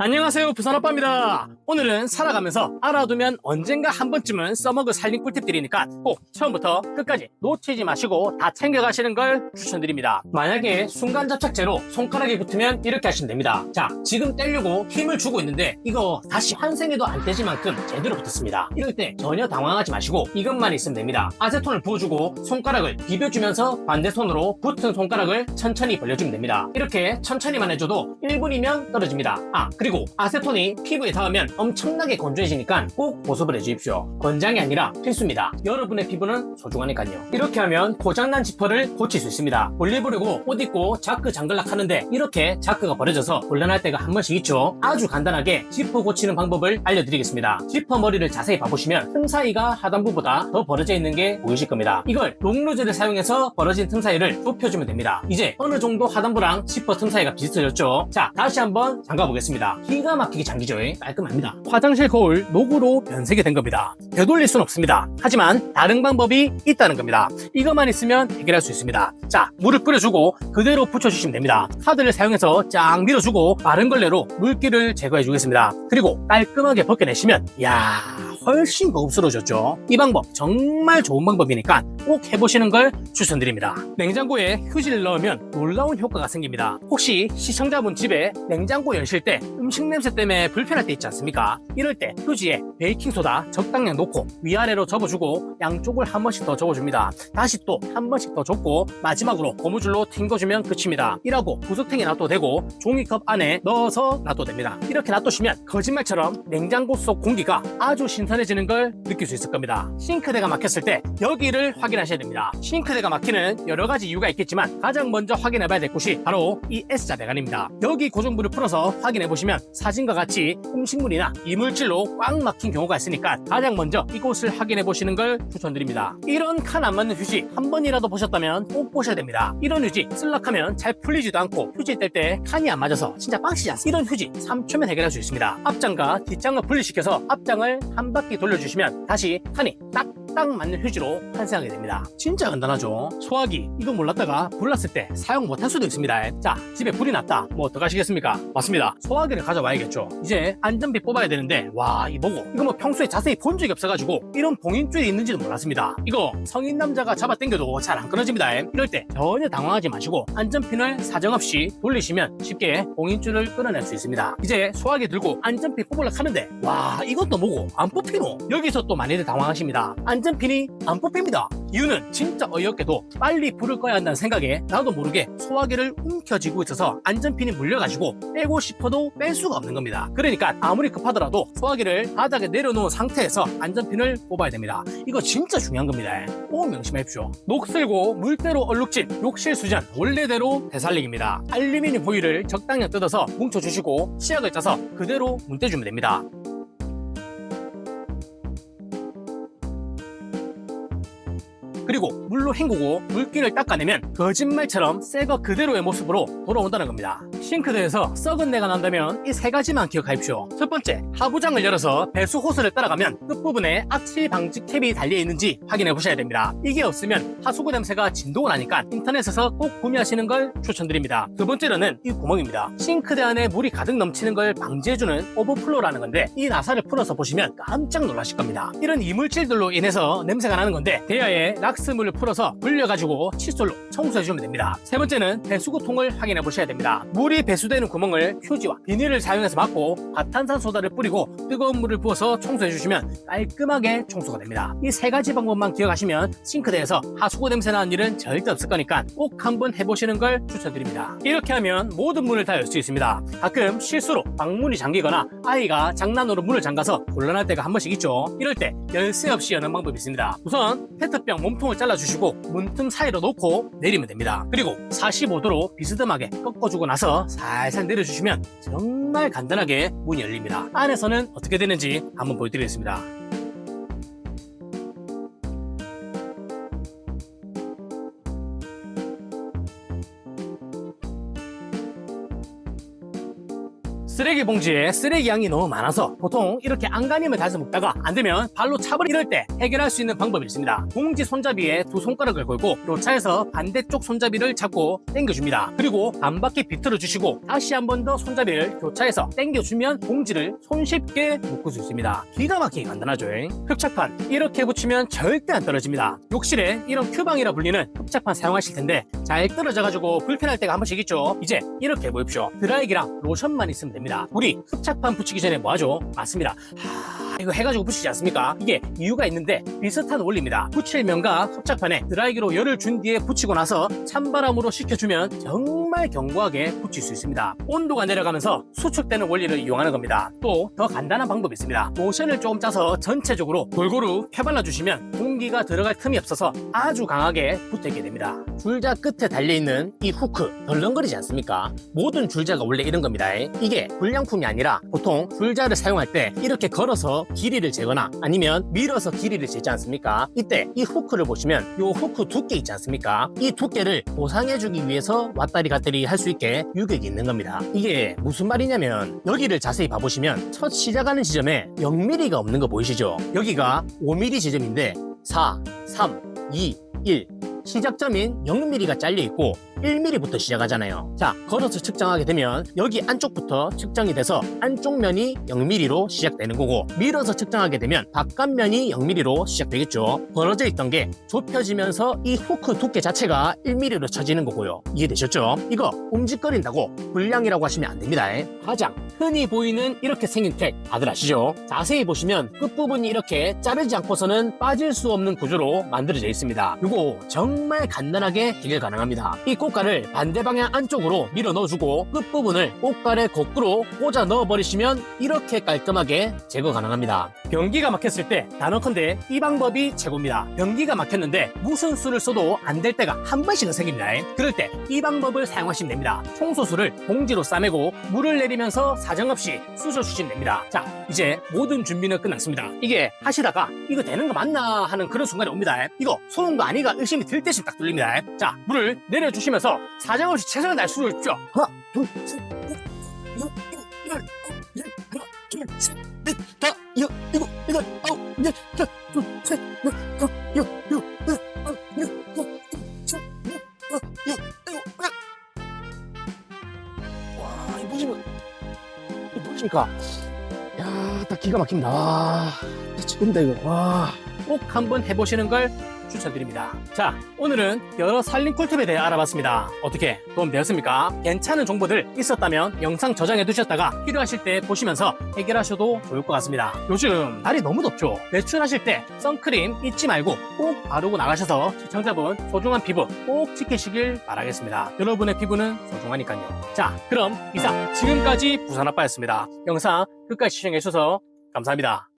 안녕하세요 부산아빠입니다. 오늘은 살아가면서 알아두면 언젠가 한 번쯤은 써먹을 살림 꿀팁들이니까 꼭 처음부터 끝까지 놓치지 마시고 다 챙겨가시는 걸 추천드립니다. 만약에 순간 접착제로 손가락에 붙으면 이렇게 하시면 됩니다. 자 지금 떼려고 힘을 주고 있는데 이거 다시 한 생에도 안 떼질 만큼 제대로 붙었습니다. 이럴 때 전혀 당황하지 마시고 이것만 있으면 됩니다. 아세톤을 부어주고 손가락을 비벼주면서 반대 손으로 붙은 손가락을 천천히 벌려주면 됩니다. 이렇게 천천히만 해줘도 1분이면 떨어집니다. 아 그리고 아세톤이 피부에 닿으면 엄청나게 건조해지니까 꼭 보습을 해주십시오. 권장이 아니라 필수입니다. 여러분의 피부는 소중하니까요. 이렇게 하면 고장난 지퍼를 고칠 수 있습니다. 보려고 옷 입고 자크 장글락 하는데 이렇게 자크가 벌어져서 곤란할 때가 한 번씩 있죠. 아주 간단하게 지퍼 고치는 방법을 알려드리겠습니다. 지퍼 머리를 자세히 봐보시면 틈 사이가 하단부보다 더 벌어져 있는 게 보이실 겁니다. 이걸 롱로즈를 사용해서 벌어진 틈 사이를 좁혀주면 됩니다. 이제 어느 정도 하단부랑 지퍼 틈 사이가 비슷해졌죠. 자 다시 한번 잠가 보겠습니다 기가 막히게 잠기죠 깔끔합니다. 화장실 거울 녹으로 변색이 된 겁니다. 되돌릴 순 없습니다. 하지만 다른 방법이 있다는 겁니다. 이것만 있으면 해결할 수 있습니다. 자 물을 뿌려주고 그대로 붙여주시면 됩니다. 카드를 사용해서 쫙 밀어주고 마른 걸레로 물기를 제거해 주겠습니다. 그리고 깔끔하게 벗겨내시면 이야 훨씬 고급스러워졌죠. 이 방법 정말 좋은 방법이니까 꼭 해보시는 걸 추천드립니다. 냉장고에 휴지를 넣으면 놀라운 효과가 생깁니다. 혹시 시청자분 집에 냉장고 여실 때 음식 냄새 때문에 불편할 때 있지 않습니까? 이럴 때 휴지에 베이킹소다 적당량 넣고 위아래로 접어주고 양쪽을 한 번씩 더 접어줍니다. 다시 또 한 번씩 더 접고 마지막으로 고무줄로 튕겨주면 끝입니다. 이라고 구석탱이 놔둬도 되고 종이컵 안에 넣어서 놔둬도 됩니다. 이렇게 놔두시면 거짓말처럼 냉장고 속 공기가 아주 신선 해지는 걸 느낄 수 있을 겁니다. 싱크대가 막혔을 때 여기를 확인하셔야 됩니다. 싱크대가 막히는 여러 가지 이유가 있겠지만 가장 먼저 확인해 봐야 될 곳이 바로 이 S자 배관입니다. 여기 고정부를 풀어서 확인해 보시면 사진과 같이 음식물이나 이물질로 꽉 막힌 경우가 있으니까 가장 먼저 이곳을 확인해 보시는 걸 추천드립니다. 이런 칸 안 맞는 휴지 한 번이라도 보셨다면 꼭 보셔야 됩니다. 이런 휴지 쓸락하면 잘 풀리지도 않고 휴지 뗄 때 칸이 안 맞아서 진짜 빡시지 않습니까 이런 휴지 3초면 해결할 수 있습니다. 앞장과 뒷장을 분리시켜서 앞장을 한 바퀴 돌려주시면 다시 칸이 딱 딱 맞는 휴지로 환생하게 됩니다. 진짜 간단하죠? 소화기. 이거 몰랐다가 불났을 때 사용 못할 수도 있습니다. 자 집에 불이 났다. 뭐 어떡하시겠습니까? 맞습니다. 소화기를 가져와야겠죠. 이제 안전비 뽑아야 되는데 와이 뭐고. 이거 뭐 평소에 자세히 본 적이 없어가지고 이런 봉인줄이 있는지도 몰랐습니다. 이거 성인 남자가 잡아 당겨도 잘 안 끊어집니다. 이럴 때 전혀 당황하지 마시고 안전핀을 사정없이 돌리시면 쉽게 봉인줄을 끊어낼 수 있습니다. 이제 소화기 들고 안전핀 뽑으려고 하는데 와 이것도 뭐고? 안 뽑히노? 여기서 또 많이들 당황하십니다. 안전 핀이 안 뽑힙니다. 이유는 진짜 어이없게도 빨리 불을 꺼야 한다는 생각에 나도 모르게 소화기를 움켜쥐고 있어서 안전핀이 물려가지고 빼고 싶어도 뺄 수가 없는 겁니다. 그러니까 아무리 급하더라도 소화기를 바닥에 내려놓은 상태에서 안전핀을 뽑아야 됩니다. 이거 진짜 중요한 겁니다. 꼭 명심하십시오. 녹슬고 물때로 얼룩진 욕실 수전 원래대로 되살리기입니다. 알루미늄 호일을 적당량 뜯어서 뭉쳐주시고 시약을 짜서 그대로 문대주면 됩니다 그리고 물로 헹구고 물기를 닦아내면 거짓말처럼 새 거 그대로의 모습으로 돌아온다는 겁니다. 싱크대에서 썩은 내가 난다면 이 세 가지만 기억하십시오. 첫 번째, 하부장을 열어서 배수 호스를 따라가면 끝부분에 악취 방지 캡이 달려 있는지 확인해 보셔야 됩니다. 이게 없으면 하수구 냄새가 진동을 하니까 인터넷에서 꼭 구매하시는 걸 추천드립니다. 두 번째로는 이 구멍입니다. 싱크대 안에 물이 가득 넘치는 걸 방지해주는 오버플로라는 건데 이 나사를 풀어서 보시면 깜짝 놀라실 겁니다. 이런 이물질들로 인해서 냄새가 나는 건데 대야에 락스물을 풀어서 불려가지고 칫솔로 청소해주면 됩니다. 세 번째는 배수구통을 확인해 보셔야 됩니다. 물이 배수되는 구멍을 휴지와 비닐을 사용해서 막고 과탄산 소다를 뿌리고 뜨거운 물을 부어서 청소해 주시면 깔끔하게 청소가 됩니다. 이 세 가지 방법만 기억하시면 싱크대에서 하수구 냄새 나는 일은 절대 없을 거니까 꼭 한번 해보시는 걸 추천드립니다. 이렇게 하면 모든 문을 다 열 수 있습니다. 가끔 실수로 방문이 잠기거나 아이가 장난으로 문을 잠가서 곤란할 때가 한 번씩 있죠. 이럴 때 열쇠 없이 여는 방법이 있습니다. 우선 페트병 몸통을 잘라주시고 문틈 사이로 놓고 내리면 됩니다. 그리고 45도로 비스듬하게 꺾어주고 나서 살살 내려주시면 정말 간단하게 문이 열립니다. 안에서는 어떻게 되는지 한번 보여드리겠습니다. 쓰레기 봉지에 쓰레기 양이 너무 많아서 보통 이렇게 안간힘을 다해서 묶다가 안 되면 발로 차버리 이럴 때 해결할 수 있는 방법이 있습니다. 봉지 손잡이에 두 손가락을 걸고 교차해서 반대쪽 손잡이를 잡고 당겨줍니다. 그리고 반 바퀴 비틀어 주시고 다시 한 번 더 손잡이를 교차해서 당겨주면 봉지를 손쉽게 묶을 수 있습니다. 기가 막히게 간단하죠. 흡착판 이렇게 붙이면 절대 안 떨어집니다. 욕실에 이런 큐방이라 불리는 흡착판 사용하실 텐데 잘 떨어져가지고 불편할 때가 한 번씩 있죠. 이제 이렇게 보십시오. 드라이기랑 로션만 있으면 됩니다. 우리 흡착판 붙이기 전에 뭐 하죠? 맞습니다. 하... 이거 해가지고 붙이지 않습니까? 이게 이유가 있는데 비슷한 원리입니다. 붙일 면과 흡착판에 드라이기로 열을 준 뒤에 붙이고 나서 찬바람으로 식혀주면 정말 견고하게 붙일 수 있습니다. 온도가 내려가면서 수축되는 원리를 이용하는 겁니다. 또 더 간단한 방법이 있습니다. 로션을 조금 짜서 전체적으로 골고루 펴발라주시면 공기가 들어갈 틈이 없어서 아주 강하게 붙어있게 됩니다. 줄자 끝에 달려있는 이 후크 덜렁거리지 않습니까? 모든 줄자가 원래 이런 겁니다. 이게 불량품이 아니라 보통 줄자를 사용할 때 이렇게 걸어서 길이를 재거나 아니면 밀어서 길이를 재지 않습니까? 이때 이 후크를 보시면 이 후크 두께 있지 않습니까? 이 두께를 보상해주기 위해서 왔다리 갔다리 할 수 있게 유격이 있는 겁니다. 이게 무슨 말이냐면 여기를 자세히 봐보시면 첫 시작하는 지점에 0mm가 없는 거 보이시죠? 여기가 5mm 지점인데 4, 3, 2, 1 시작점인 0mm가 잘려 있고 1mm부터 시작하잖아요. 자, 걸어서 측정하게 되면 여기 안쪽부터 측정이 돼서 안쪽 면이 0mm로 시작되는 거고 밀어서 측정하게 되면 바깥면이 0mm로 시작되겠죠. 벌어져 있던 게 좁혀지면서 이 후크 두께 자체가 1mm로 쳐지는 거고요. 이해되셨죠? 이거 움직거린다고 불량이라고 하시면 안 됩니다. 가장 흔히 보이는 이렇게 생긴 택 다들 아시죠? 자세히 보시면 끝부분이 이렇게 자르지 않고서는 빠질 수 없는 구조로 만들어져 있습니다. 이거 정말 간단하게 해결 가능합니다. 이 꽃가를 반대 방향 안쪽으로 밀어 넣어주고 끝부분을 꽃갈에 거꾸로 꽂아 넣어버리시면 이렇게 깔끔하게 제거 가능합니다. 변기가 막혔을 때 단언컨대 이 방법이 최고입니다. 변기가 막혔는데 무슨 수를 써도 안 될 때가 한 번씩은 생깁니다. 그럴 때 이 방법을 사용하시면 됩니다. 청소수를 봉지로 싸매고 물을 내리면서 사정없이 쑤셔주시면 됩니다. 자, 이제 모든 준비는 끝났습니다. 이게 하시다가 이거 되는 거 맞나 하는 그런 순간이 옵니다. 이거 소는 거 아니가 의심이 들 때씩 딱 들립니다. 자, 물을 내려주시면 서 사정없이 최선을 여, 일곱, 여덟. 와, 이거 보시면, 이거 보십니까? 야, 딱 기가 막힙니다. 와, 지금다 이거. 와, 꼭 한번 해보시는 걸 추천드립니다. 자, 오늘은 여러 살림 꿀팁에 대해 알아봤습니다. 어떻게 도움 되었습니까? 괜찮은 정보들 있었다면 영상 저장해 두셨다가 필요하실 때 보시면서 해결하셔도 좋을 것 같습니다. 요즘 날이 너무 덥죠? 외출하실 때 선크림 잊지 말고 꼭 바르고 나가셔서 시청자분 소중한 피부 꼭 지키시길 바라겠습니다. 여러분의 피부는 소중하니까요. 자, 그럼 이상 지금까지 부산아빠였습니다. 영상 끝까지 시청해 주셔서 감사합니다.